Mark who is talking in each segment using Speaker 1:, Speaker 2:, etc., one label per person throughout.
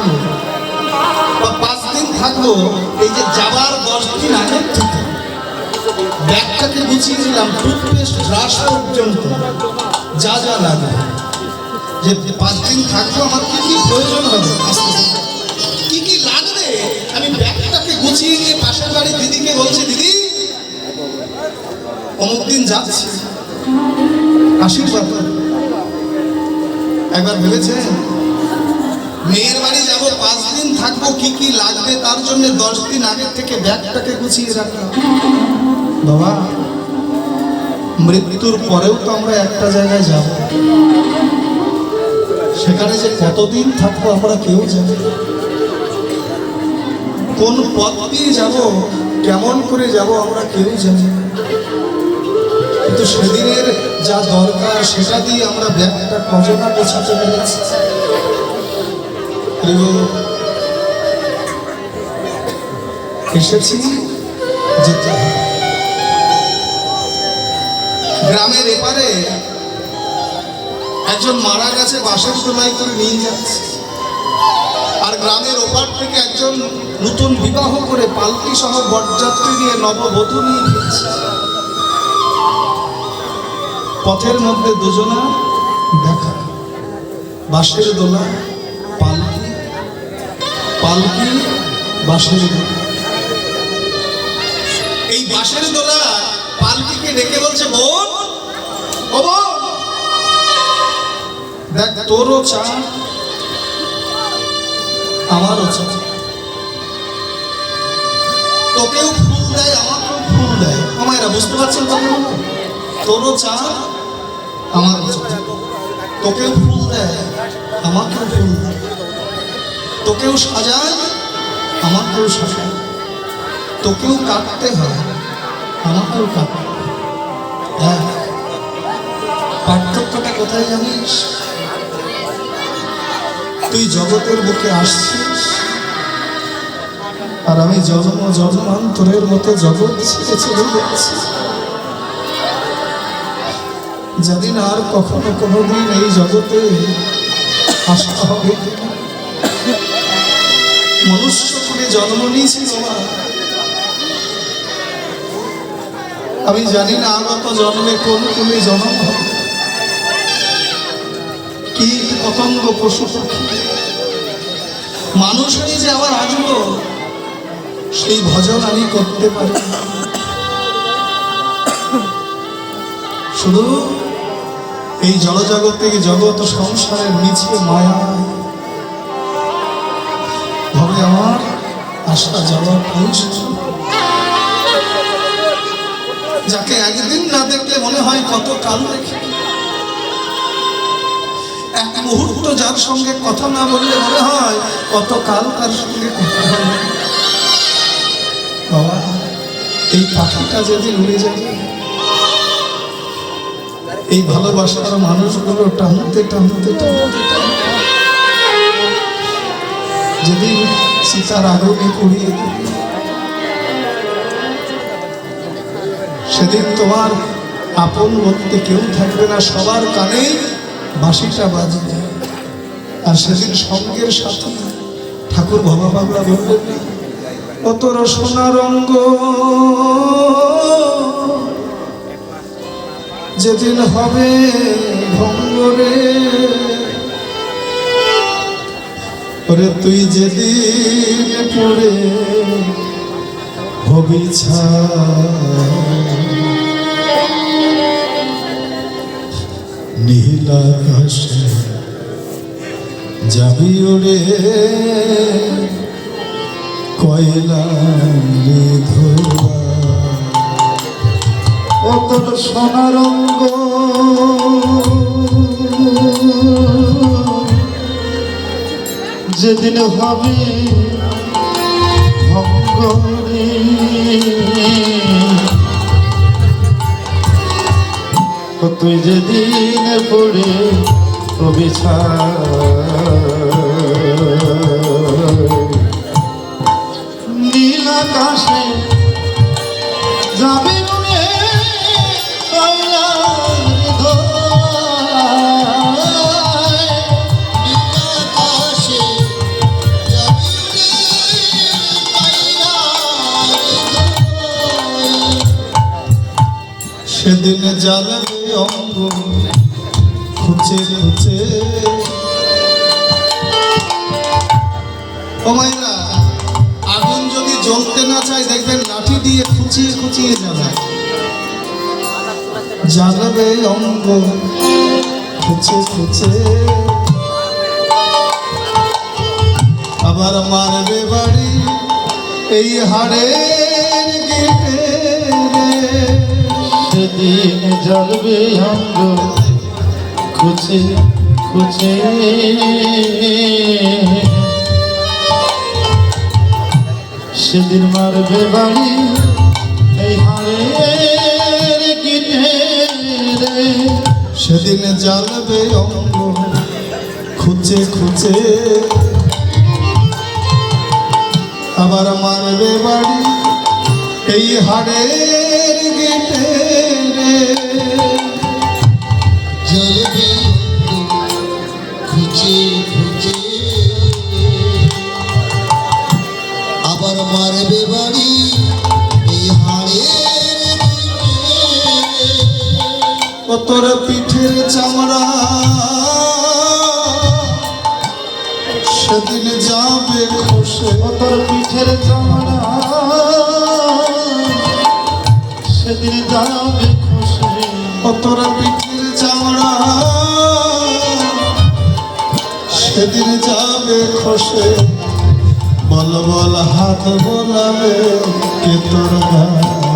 Speaker 1: থাকব বা পাঁচ দিন থাকব এই যে যাবার দশ দিন থেকে। ব্যাগটাকে গুছিয়ে দিলাম টুথপেস্ট ব্রাশ পর্যন্ত। যা যা লাগবে যে পাঁচ দিন থাকব আমার কি কি প্রয়োজন হবে? আস্তে। কি কি লাগবে? আমি ব্যাগটাকে গুছিয়ে নিয়ে পাশের বাড়ি দিদিকে বলছি, দিদি, অমুক দিন যাচ্ছি। আশীর্বাদ একবার ভেবেছেন? মেয়ের বাড়ি যাব পাঁচ দিন থাকব, কি কি লাগবে তার জন্য দশ দিন আগে থেকে ব্যাগটাকে গুছিয়ে রাখা বাবা, মৃত্যুর পরেও তো আমরা একটা জায়গায় যাব। সেখানে যে কতদিন থাকব আমরা কেউ জানি কোন পথ দিয়ে যাব, কেমন করে যাব আমরা কেউ জানি কিন্তু সেদিনের যা দরকার, সেটা দিয়ে আমরা ব্যাগটা কজনা গোছাতে পেরেছি। গ্রামের এপারে একজন মারা গেছে, বাসের তোলাই করে নিয়ে যাচ্ছে। আর গ্রামের ওপার থেকে একজন নতুন বিবাহ করে পালকি সহ বরযাত্রী নিয়ে নববধূ নিয়ে ফিরছে। পথের মধ্যে দুজনা দেখা। বাঁশের দোলা পালকি পালকি, বাঁশের এই বাঁশের দোলা পালকিকে ডেকে বলছে, বোন, ও বোন, দেখ, তোরও চা, আমারও চা। তোকেও ফুল দেয়, আমাকেও ফুল দেয়। আমায়রা বুঝতে পারছেন তো তোরও চা, আমারও চা। তোকেও ফুল দেয়, আমাকেও ফুল দেয়। তোকেও সাজায়, আমাকেও সাজায় তোকেও কাটতে হয়, আমাকেও কাটতে হয়। পার্থক্যটা কোথায় জানিস তুই জগতের বুকে আসছিস, আর আমি জন্ম জন্মান্তরের মতো জগৎ ছেড়ে যাচ্ছি জানি না আর কখনো কোনোদিন এই জগতে আসা হবে কিনা। মনুষ্য জন্ম নিয়েছি আমি জানি না আগত জন্মে কোন কোনে জন্ম কি পতঙ্গ পশু মানুষ হয়ে যে আবার আসব সেই ভজন আমি করতে পারি। শুধু এই জলজগৎ থেকে জগৎ সংসারের নিচে মায়া আসা যাওয়া যাকে একদিন না দেখলে মনে হয় কত কাল দেখে। এক মুহূর্ত যার সঙ্গে কথা না বললে মনে হয় কত কাল তার সঙ্গে কথা বলে। বাবা, এই পাখিটা যেদিন উড়ে যাবে, এই ভালোবাসার মানুষগুলো টানতে টানতে টানতে টানতে যেদিন সীতার আগুনে পুড়িয়ে দিবে সেদিন তোমার আপন বলতে কেউ থাকবে না, সবার কানে বাঁশিটা বাজবে। আর সেদিন সঙ্গের সাথে ঠাকুর ভবা বাংলা বলবেন না অতর সোনা রঙ্গ, যেদিন হবে ভঙ্গরে ওরে তুই যেদিন পড়ে হবি নীল আকাশে যাবি ওরে কয়লা ধোয়া ও তোর সোনা যেদিন হবে ভঙ্গরে। তুই যেদিন পড়ে অবিছা নীল আকাশে জ্বালাবে অঙ্গ খুঁচে ও মাইরা আগুন যদি জ্বলতে না চায়, দেখবেন লাঠি দিয়ে খুঁচিয়ে খুঁচিয়ে জ্বালায় জ্বালাবে অঙ্গ। খুঁচে খুঁচে আবার মারবে বাড়ি এই হাড়ের
Speaker 2: সেদিন জ্বলবে অঙ্গ খুঁজে খুঁজে। সেদিন মারবে বাড়ি এই হাড়ের গিটে। রে
Speaker 1: সেদিন জ্বালবে অঙ্গ খুঁজে খুঁজে। আবার মারবে বাড়ি এই হাড়ের গেটে
Speaker 3: জ্বলবে খুঁজে খুঁজে আবার বাড়ি এই হাড়ের
Speaker 1: ও তোর পিঠের চামড়া। সেদিন যাবে খসে।
Speaker 2: তোর পিঠের চামড়া। সেদিন যাবে খুশি
Speaker 1: ও তোর পিঠের চামড়া সেদিন যাবে খসে বল বল হাত বলাবে কে তোর গায়ে?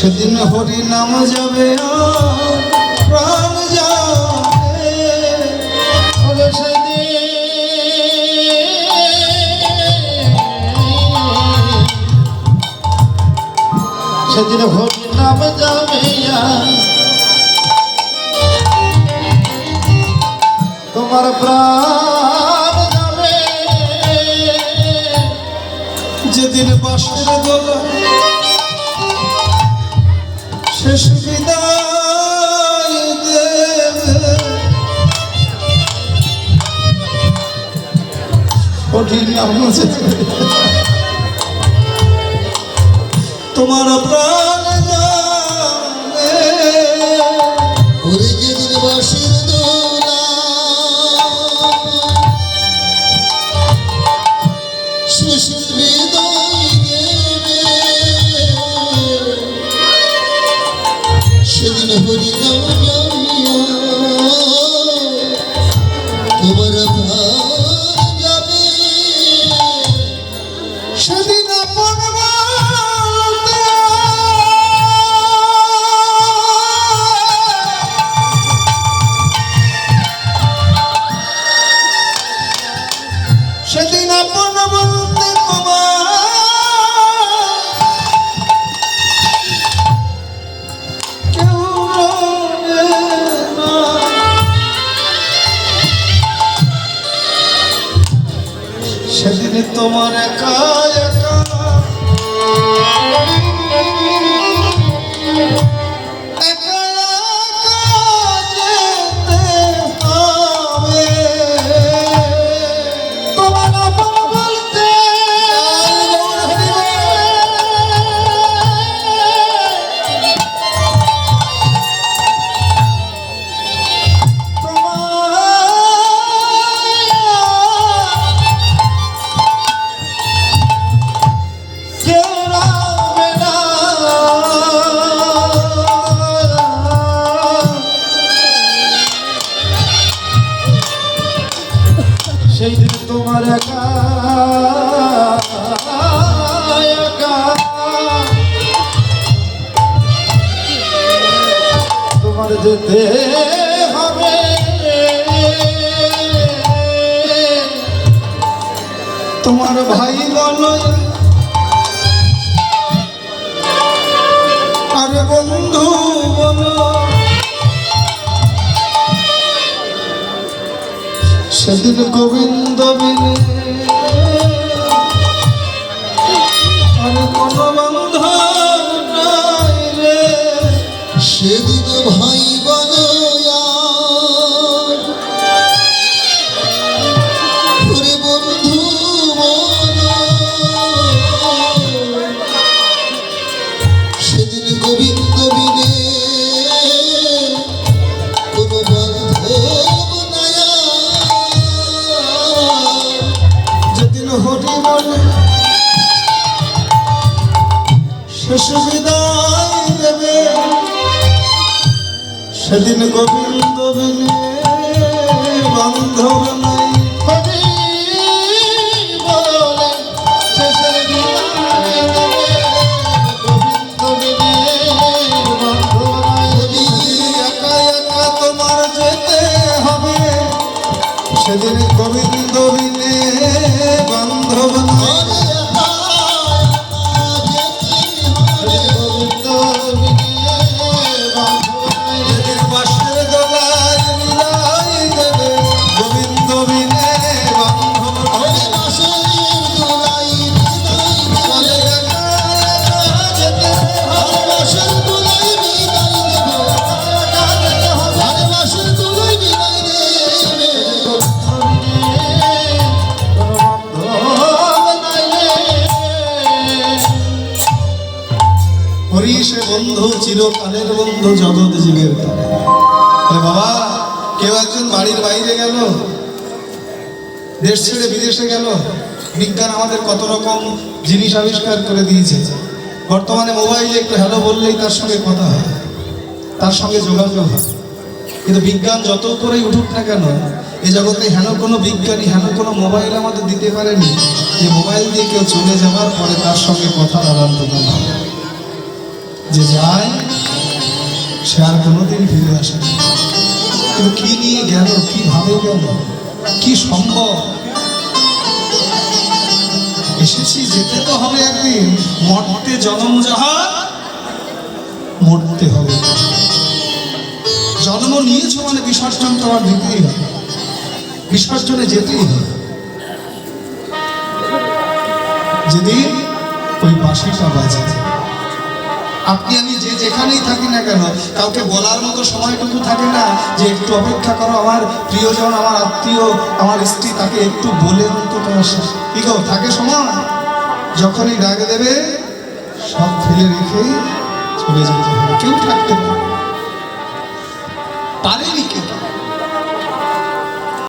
Speaker 1: সেদিন হরি নাম যাবে প্রাণ যাবে।
Speaker 2: সেদিন। সেদিন হরি নাম যাবে তোমার প্রাণ যাবে।
Speaker 1: যেদিন বাসের দোলা শেষ নাম তোমার প্রাণ
Speaker 3: সেদিন তোমার
Speaker 1: আমার যেতে হবে। তোমার ভাই বলো আরে বন্ধু বলো সেদিন গোবিন্দ বিদায় দেবে সেদিন গোবিন্দ বিনে বান্ধব নাই। হরি চিরকালের বন্ধু জগৎ জীবের বাবা, কেউ একজন বাড়ির বাইরে গেল? দেশ ছেড়ে বিদেশে গেল? বিজ্ঞান আমাদের কত রকম জিনিস আবিষ্কার করে দিয়েছে। বর্তমানে মোবাইলে একটু হ্যালো বললেই তার সঙ্গে কথা হয়। তার সঙ্গে যোগাযোগ হয়। কিন্তু বিজ্ঞান যত করেই উঠুক না কেন এই জগতে হেন কোনো বিজ্ঞানী, হেন কোনো মোবাইল আমাদের দিতে পারেনি। যে মোবাইল দিয়ে কেউ চলে যাওয়ার পরে তার সঙ্গে কথা আদান প্রদান হবে যে যায়, সে আর কোনোদিন ফিরে আসে। কিন্তু কি নিয়ে গেল, কীভাবে গেল, কি সম্ভব? এসেছি, যেতে তো হবে একদিন। মরতে জনম যাহা, মরতে হবে। জন্ম নিয়েছো মানে বিসর্জন তোমার দিতেই হবে। বিসর্জনে যেতেই হবে। যেদিন ওই বাঁশিটা বাজে। আপনি আমি যে যেখানেই থাকি না কেন, কাউকে বলার মতো সময়টুকু থাকে না যে একটু অপেক্ষা করো, আমার প্রিয়জন, আমার আত্মীয়, আমার স্ত্রী তাকে একটু বলে অন্তত কি থাকে সময়? যখনই ডাক দেবে, সব ফেলে রেখে চলে যেতে হবে। কেউ থাকতে পারে পারেনি